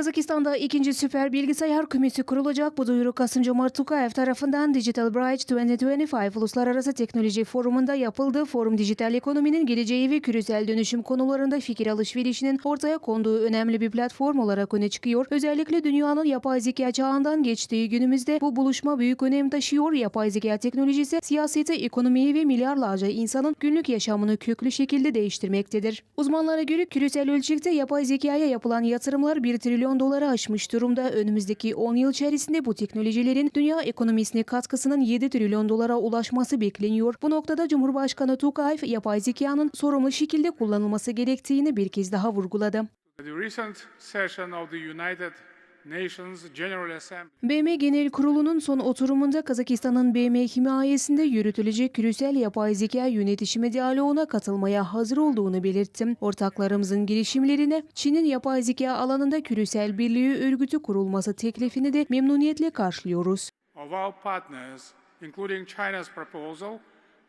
Kazakistan'da ikinci süper bilgisayar kümesi kurulacak. Bu duyuru Kasım-Cumart Tokayev tarafından Digital Bridge 2025 Uluslararası Teknoloji Forumu'nda yapıldı. Forum dijital ekonominin geleceği ve küresel dönüşüm konularında fikir alışverişinin ortaya konduğu önemli bir platform olarak öne çıkıyor. Özellikle dünyanın yapay zeka çağından geçtiği günümüzde bu buluşma büyük önem taşıyor. Yapay zeka teknolojisi siyaseti, ekonomiyi ve milyarlarca insanın günlük yaşamını köklü şekilde değiştirmektedir. Uzmanlara göre küresel ölçekte yapay zekaya yapılan yatırımlar 1 trilyon dolara aşmış durumda. Önümüzdeki 10 yıl içerisinde bu teknolojilerin dünya ekonomisine katkısının 7 trilyon dolara ulaşması bekleniyor. Bu noktada Cumhurbaşkanı Tokayev yapay zekanın sorumlu şekilde kullanılması gerektiğini bir kez daha vurguladı. The recent session of the United BM Genel Kurulu'nun son oturumunda Kazakistan'ın BM himayesinde yürütülecek küresel yapay zeka yönetişimi diyaloğuna katılmaya hazır olduğunu belirttim. Ortaklarımızın girişimlerine Çin'in yapay zeka alanında küresel birliği örgütü kurulması teklifini de memnuniyetle karşılıyoruz. partners, including China's proposal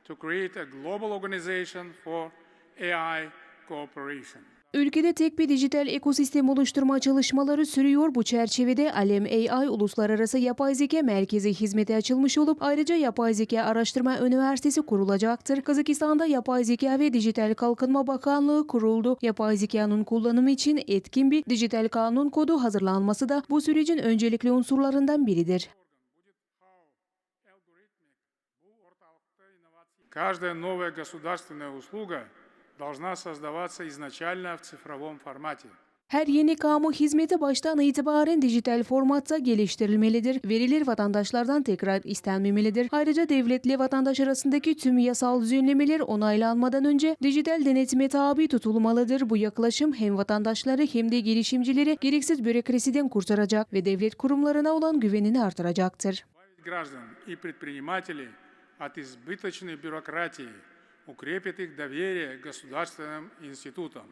to create a global organization for AI cooperation. Ülkede tek bir dijital ekosistem oluşturma çalışmaları sürüyor. Bu çerçevede Alem AI Uluslararası Yapay Zeka Merkezi hizmete açılmış olup ayrıca Yapay Zeka Araştırma Üniversitesi kurulacaktır. Kazakistan'da Yapay Zeka ve Dijital Kalkınma Bakanlığı kuruldu. Yapay zekanın kullanımı için etkin bir dijital kanun kodu hazırlanması da bu sürecin öncelikli unsurlarından biridir. Каждая новая государственная услуга должна создаваться изначально в цифровом формате. Her yeni kamu hizmeti baştan itibaren dijital formatta geliştirilmelidir. Veriler vatandaşlardan tekrar istenmemelidir. Ayrıca devletle vatandaş arasındaki tüm yasal düzenlemeler onaylanmadan önce dijital denetime tabi tutulmalıdır. Bu yaklaşım hem vatandaşları hem de girişimcileri gereksiz bürokrasiden kurtaracak ve devlet kurumlarına olan güvenini artıracaktır. Избавить граждан и предпринимателей от избыточной бюрократии, укрепит их доверие государственным институтам.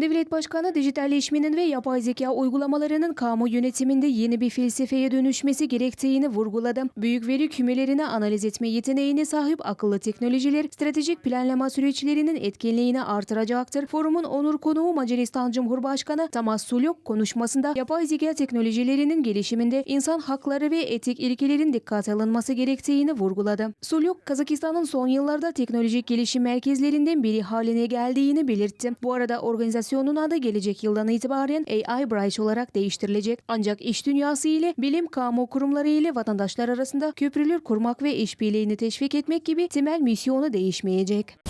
Devlet Başkanı dijitalleşmenin ve yapay zeka uygulamalarının kamu yönetiminde yeni bir felsefeye dönüşmesi gerektiğini vurguladı. Büyük veri kümelerini analiz etme yeteneğine sahip akıllı teknolojiler stratejik planlama süreçlerinin etkinliğini artıracaktır. Forumun onur konuğu Macaristan Cumhurbaşkanı Tamas Sulyok konuşmasında yapay zeka teknolojilerinin gelişiminde insan hakları ve etik ilkelerin dikkate alınması gerektiğini vurguladı. Sulyok, Kazakistan'ın son yıllarda teknolojik gelişim merkezlerinden biri haline geldiğini belirtti. Bu arada organizasyonun adı gelecek yıldan itibaren AI Bridge olarak değiştirilecek. Ancak iş dünyası ile bilim kamu kurumları ile vatandaşlar arasında köprüler kurmak ve işbirliğini teşvik etmek gibi temel misyonu değişmeyecek.